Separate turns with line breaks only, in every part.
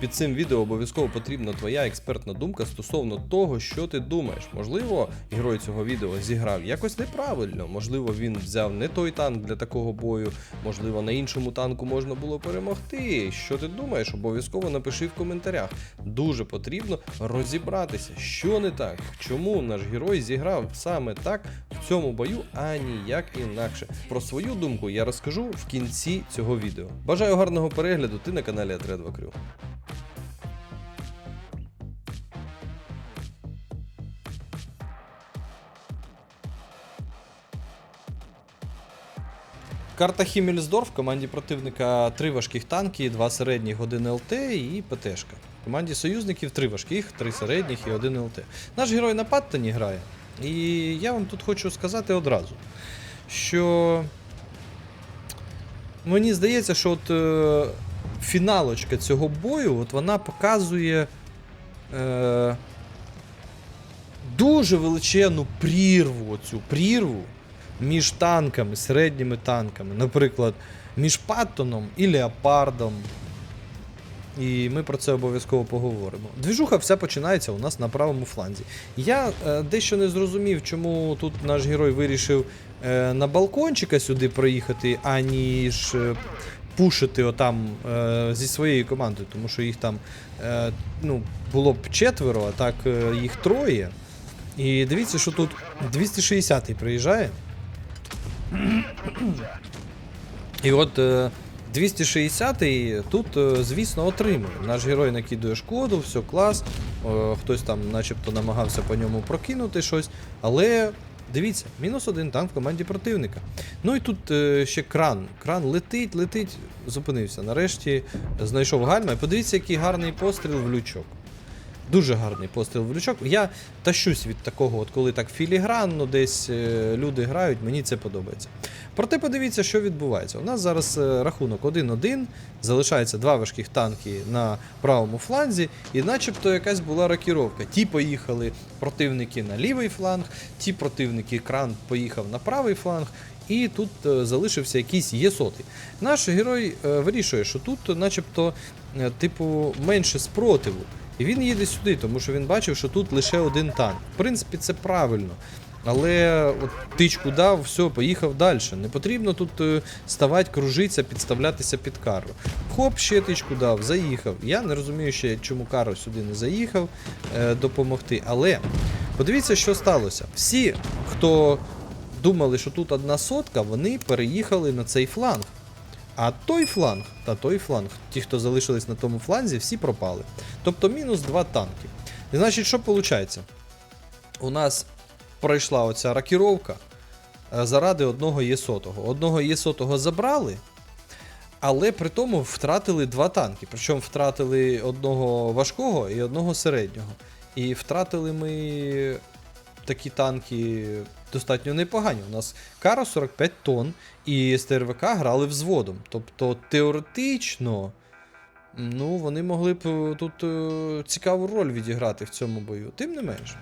Під цим відео обов'язково потрібна твоя експертна думка стосовно того, що ти думаєш. Можливо, герой цього відео зіграв якось неправильно, можливо, він взяв не той танк для такого бою, можливо, на іншому танку можна було перемогти. Що ти думаєш? Обов'язково напиши в коментарях. Дуже потрібно розібратися, що не так, чому наш герой зіграв саме так в цьому бою, а ніяк інакше. Про свою думку я розкажу в кінці цього відео. Бажаю гарного перегляду. Ти на каналі Атредва Крю. Карта Хіммельсдорф. В команді противника три важких танки, два середніх, один ЛТ і ПТшка. В команді союзників три важких, три середніх і один ЛТ. Наш герой на Паттоні грає. І я вам тут хочу сказати одразу, що мені здається, що от е, фіналочка цього бою, от вона показує е, дуже величезну прірву, цю прірву між танками, середніми танками. Наприклад, між Паттоном і Леопардом. І ми про це обов'язково поговоримо. Двіжуха вся починається у нас на правому фланзі. Я е, дещо не зрозумів, чому тут наш герой вирішив е, на балкончика сюди проїхати, аніж е, пушити отам е, зі своєю командою, тому що їх там е, ну, було б четверо, а так е, їх троє. І дивіться, що тут 260-й приїжджає. І от е, 260-й тут, е, звісно, отримує. Наш герой накидує шкоду, все клас. Е, хтось там начебто намагався по ньому прокинути щось. Але дивіться, мінус один танк в команді противника. Ну і тут е, ще кран. Кран летить, летить, зупинився. Нарешті знайшов гальма. І подивіться, який гарний постріл в лючок. Дуже гарний постріл в лючок. Я тащусь від такого, от коли так філігранно десь е, люди грають, мені це подобається. Проте подивіться, що відбувається. У нас зараз е, рахунок 1-1, залишається два важких танки на правому фланзі, і начебто якась була рокіровка. Ті поїхали противники на лівий фланг, ті противники кран поїхав на правий фланг. І тут е, залишився якийсь єсотий. Наш герой вирішує, що тут, начебто, типу, менше спротиву. І він їде сюди, тому що він бачив, що тут лише один танк. В принципі, це правильно. Але от тичку дав, все, поїхав далі. Не потрібно тут е, ставати, кружитися, підставлятися під кару. Хоп, ще тичку дав, заїхав. Я не розумію ще, чому Каро сюди не заїхав е, допомогти. Але подивіться, що сталося. Всі, хто думали, що тут одна сотка, вони переїхали на цей фланг. А той фланг та той фланг, ті, хто залишились на тому фланзі, всі пропали. Тобто мінус два танки. І значить, що виходить? У нас пройшла оця ракіровка е, заради одного єсотого. Одного єсотого забрали, але при тому втратили два танки. Причому втратили одного важкого і одного середнього. І втратили ми такі танки достатньо непогані. У нас Кара 45 тонн і СТРВК грали взводом. Тобто теоретично. Ну, вони могли б тут е, цікаву роль відіграти в цьому бою. Тим не менш.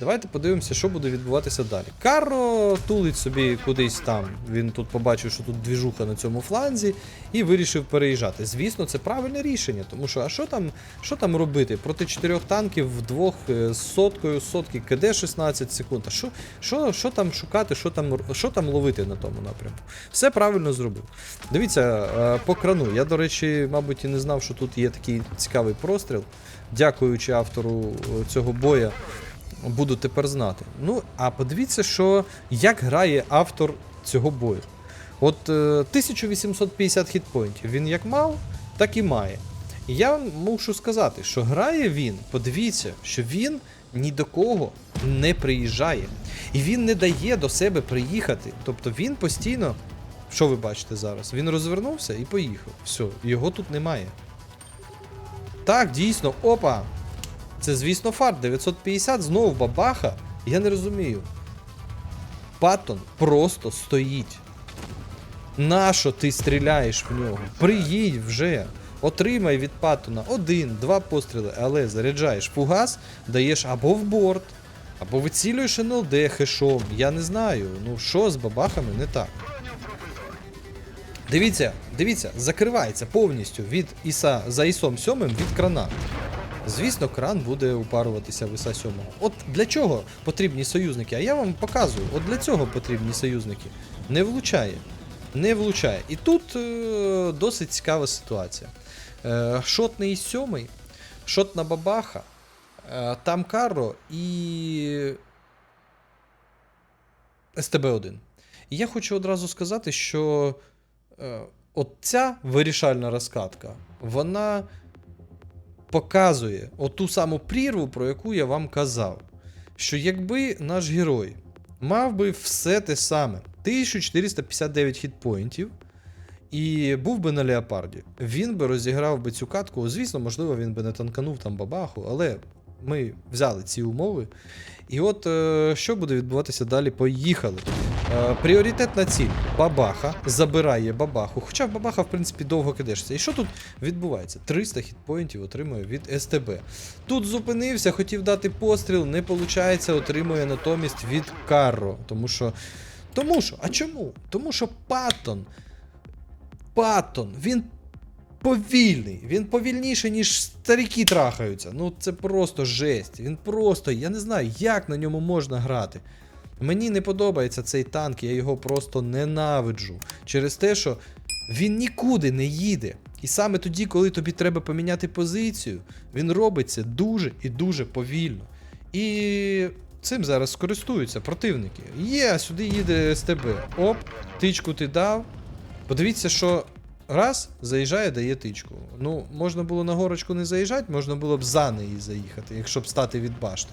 Давайте подивимося, що буде відбуватися далі. Карро тулить собі кудись там. Він тут побачив, що тут двіжуха на цьому фланзі, і вирішив переїжджати. Звісно, це правильне рішення, тому що а що там, що там робити? Проти чотирьох танків вдвох е, з соткою, сотки КД 16 секунд. А що, що, що там шукати, що там, що там ловити на тому напрямку? Все правильно зробив. Дивіться, е, по крану. Я, до речі, мабуть, і не знав, що тут є такий цікавий простріл. Дякуючи автору е, цього боя буду тепер знати. Ну, а подивіться, що як грає автор цього бою. От е, 1850 хітпоінтів він як мав, так і має. І я мушу сказати, що грає він, подивіться, що він ні до кого не приїжджає. І він не дає до себе приїхати. Тобто він постійно. Що ви бачите зараз? Він розвернувся і поїхав. Все, його тут немає. Так, дійсно, опа! Це, звісно, фарт. 950 знову бабаха. Я не розумію. Паттон просто стоїть. Нащо ти стріляєш в нього? Приїдь вже. Отримай від Паттона один, два постріли, але заряджаєш фугас, даєш або в борт, або вицілюєш НЛД хешом. Я не знаю. Ну що з бабахами не так. Дивіться, дивіться, закривається повністю від Іса за Ісом 7 від крана. Звісно, кран буде упаруватися в Іса 7. От для чого потрібні союзники? А я вам показую, от для цього потрібні союзники. Не влучає. Не влучає. І тут е, досить цікава ситуація. Е, шотний Іс 7, шотна бабаха, е, там Карро і СТБ-1. І я хочу одразу сказати, що е, от ця вирішальна розкатка, вона показує оту саму прірву, про яку я вам казав. Що якби наш герой мав би все те саме: 1459 хітпоінтів, і був би на леопарді, він би розіграв би цю катку. Звісно, можливо, він би не танканув там бабаху, але ми взяли ці умови. І от е, що буде відбуватися далі? Поїхали. Е, пріоритетна ціль. Бабаха забирає бабаху. Хоча бабаха, в принципі, довго кидешся. І що тут відбувається? 300 хітпоінтів отримує від СТБ. Тут зупинився, хотів дати постріл, не виходить, отримує натомість від Карро. Тому що. Тому що, а чому? Тому що Паттон. Паттон, він повільний. Він повільніший, ніж старіки трахаються. Ну це просто жесть. Він просто, я не знаю, як на ньому можна грати. Мені не подобається цей танк, я його просто ненавиджу. Через те, що він нікуди не їде. І саме тоді, коли тобі треба поміняти позицію, він робиться дуже і дуже повільно. І цим зараз скористуються противники. Є, сюди їде СТБ. Оп, тичку ти дав. Подивіться, що раз заїжджає, дає тичку. Ну, можна було на горочку не заїжджати, можна було б за неї заїхати, якщо б стати від башти.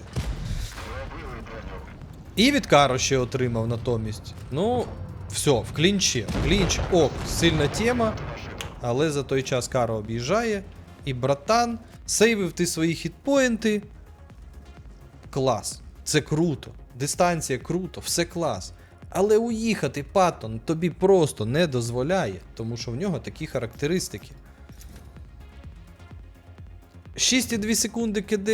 І від Каро ще отримав натомість. Ну, все, в клінчі. Клінч, ок, сильна тема. Але за той час Каро об'їжджає. І братан, сейвив ти свої хітпоінти. Клас. Це круто. Дистанція круто, все клас. Але уїхати Паттон тобі просто не дозволяє, тому що в нього такі характеристики. 6,2 секунди КД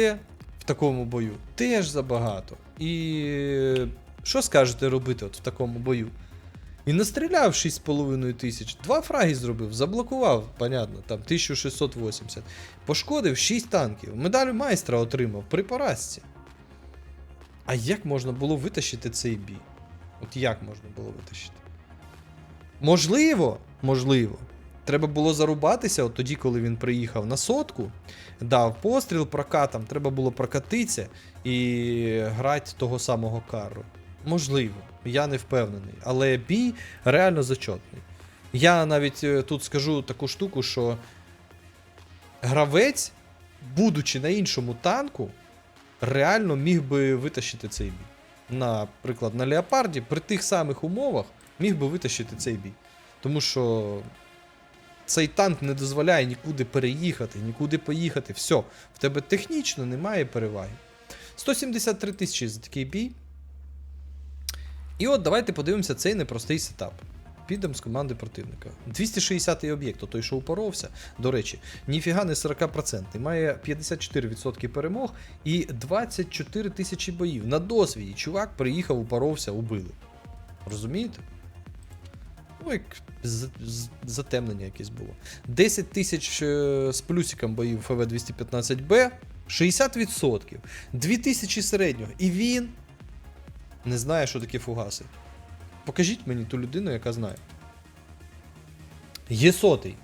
в такому бою теж забагато. І що скажете робити от в такому бою? І настріляв 6,5 тисяч, два фраги зробив, заблокував, понятно, там 1680. Пошкодив 6 танків. Медаль майстра отримав при поразці. А як можна було витащити цей бій? От як можна було витащити? Можливо, можливо. Треба було зарубатися от тоді, коли він приїхав на сотку, дав постріл прокатом, треба було прокатитися і грати того самого кару. Можливо, я не впевнений. Але бій реально зачетний. Я навіть е, тут скажу таку штуку, що гравець, будучи на іншому танку, реально міг би витащити цей бій. Наприклад, на Леопарді при тих самих умовах міг би витащити цей бій. Тому що цей танк не дозволяє нікуди переїхати, нікуди поїхати. Все, в тебе технічно немає переваги. 173 тисячі за такий бій. І от давайте подивимося цей непростий сетап. Підемо з команди противника. 260-й об'єкт, той, що упоровся, до речі, ніфіга не 40%. Має 54% перемог і 24 тисячі боїв. На досвіді чувак приїхав, упоровся, убили. Розумієте? Ну, як затемнення якесь було. 10 тисяч е, з плюсиком боїв ФВ-215Б, 60%. 2000 середнього. І він не знає, що таке фугаси. Покажіть мені ту людину, яка знає. Є сотий.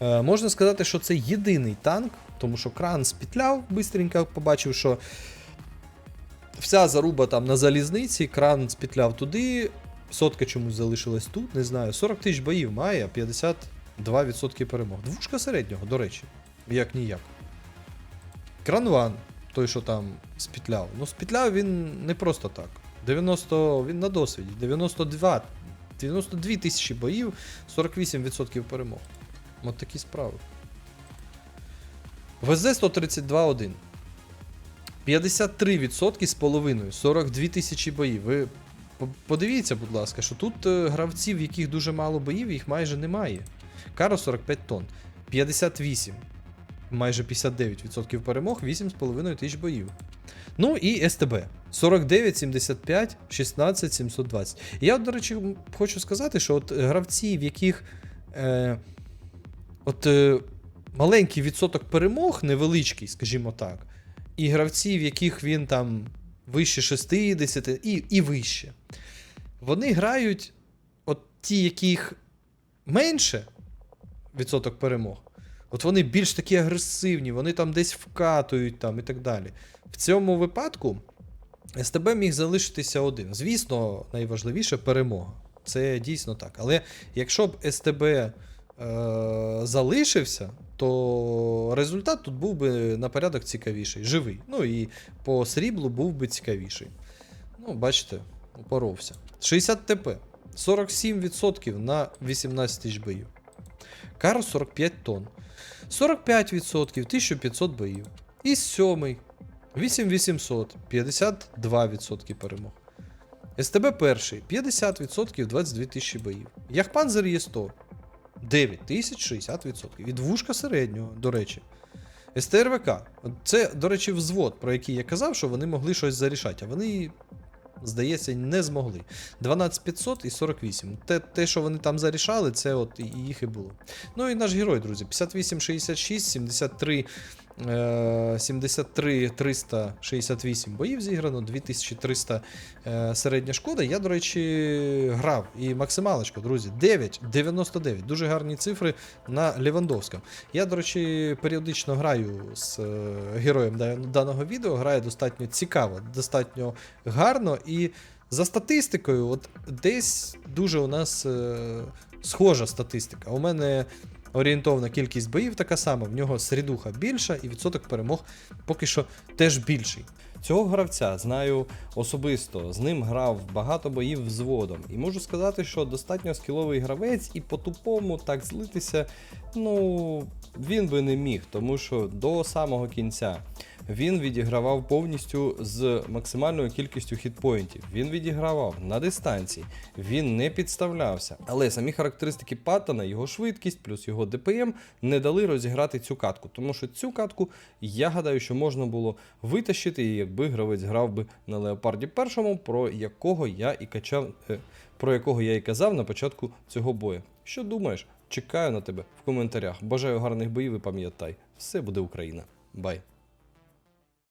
Е, можна сказати, що це єдиний танк, тому що кран спітляв, бистренько побачив, що вся заруба там на залізниці, кран спітляв туди, сотка чомусь залишилась тут, не знаю. 40 тисяч боїв має, 52% перемог. Двушка середнього, до речі, як ніяк. Кранван, той, що там спітляв. Ну, спітляв він не просто так. 90, він на досвіді. 92, 92 тисячі боїв, 48% перемог. От такі справи. ВЗ 132-1. 53% з половиною, 42 тисячі боїв. Ви подивіться, будь ласка, що тут е, гравців, в яких дуже мало боїв, їх майже немає. Каро 45 тонн, 58, майже 59% перемог, 8,5 тисяч боїв. Ну і СТБ 49, 75, 16, 720. Я, до речі, хочу сказати, що от гравці, в яких е, от е, маленький відсоток перемог, невеличкий, скажімо так, і гравців, яких він там вище 60 і, і вище, вони грають, от ті, яких менше відсоток перемог. От вони більш такі агресивні, вони там десь вкатують там і так далі. В цьому випадку СТБ міг залишитися один. Звісно, найважливіше перемога. Це дійсно так. Але якщо б СТБ е, залишився, то результат тут був би на порядок цікавіший. Живий. Ну і по сріблу був би цікавіший. Ну, бачите, упоровся. 60 ТП. 47% на 18 тисяч боїв. Карл 45 тонн. 45% 1500 боїв. І сьомий 8800, 52% перемог. СТБ перший 50% 22 тисячі боїв. Яхпанзер є 100 9 тисяч 60%. Від вушка середнього, до речі. СТРВК. Це, до речі, взвод, про який я казав, що вони могли щось зарішати, а вони, здається, не змогли. 12500 і 48. Те, те, що вони там зарішали, це от їх і було. Ну і наш герой, друзі, 58, 66, 73, е, 73 368 боїв зіграно, 2300 е, середня шкода. Я, до речі, грав. І максималочка, друзі, 9,99. Дуже гарні цифри на Левандовському. Я, до речі, періодично граю з е, героєм даного відео, граю достатньо цікаво, достатньо гарно і. За статистикою, от десь дуже у нас е, схожа статистика. У мене орієнтовна кількість боїв така сама, в нього середуха більша і відсоток перемог поки що теж більший.
Цього гравця знаю особисто, з ним грав багато боїв взводом. І можу сказати, що достатньо скіловий гравець, і по-тупому так злитися, ну, він би не міг, тому що до самого кінця він відігравав повністю з максимальною кількістю хітпоінтів. Він відігравав на дистанції, він не підставлявся. Але самі характеристики Паттона, його швидкість плюс його ДПМ не дали розіграти цю катку. Тому що цю катку я гадаю, що можна було витащити, якби гравець грав би на Леопарді першому, про якого я і качав, е, про якого я і казав на початку цього бою. Що думаєш? Чекаю на тебе в коментарях. Бажаю гарних боїв і пам'ятай, все буде Україна. Бай!